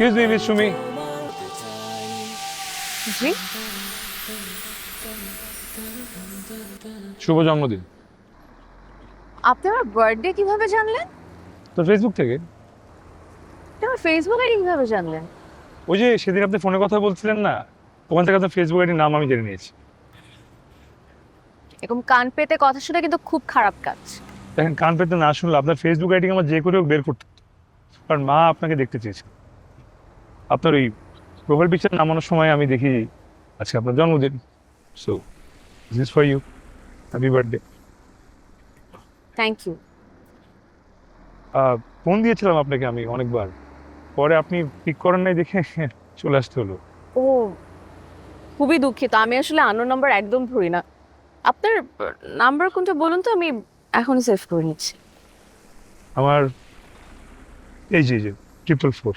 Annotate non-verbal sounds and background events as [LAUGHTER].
Excuse me miss Sumi ji. শুভ জন্মদিন। আপনি আমার বার্থডে কীভাবে জানলেন? তো ফেসবুক থেকে। আমার ফেসবুক আইডি কীভাবে জানলেন? ওই যে সেদিন আপনি ফোনে কথা বলছিলেন না ওখান থেকে আপনার ফেসবুক আইডির নাম আমি জেনে নিয়েছি। এরকম কান পেতে কথা শুনে কিন্তু খুব খারাপ কাজ। দেখেন কান পেতে না শুনলে আপনার ফেসবুক আইডি আমার যে করে হোক বের করতে। কারণ মা আপনাকে দেখতে চেয়েছে। আপনার ওই প্রোফাইল পিকচার নামানোর সময় আমি দেখি আজকে আপনার জন্মদিন। So this for you happy birthday thank you phone দিয়েছিলাম আপনাকে আমি অনেকবার। পরে আপনি পিক করেন নাই দেখে [LAUGHS] চলে আসতে হলো। ও খুবই দুঃখিত। আমি আসলে আনো নাম্বার একদম ধরি না। আপনার নাম্বার কোনটা বলুন তো? আমি এখনই সেভ করে নিচ্ছি। আমার এই যে যে ট্রিপল ফোর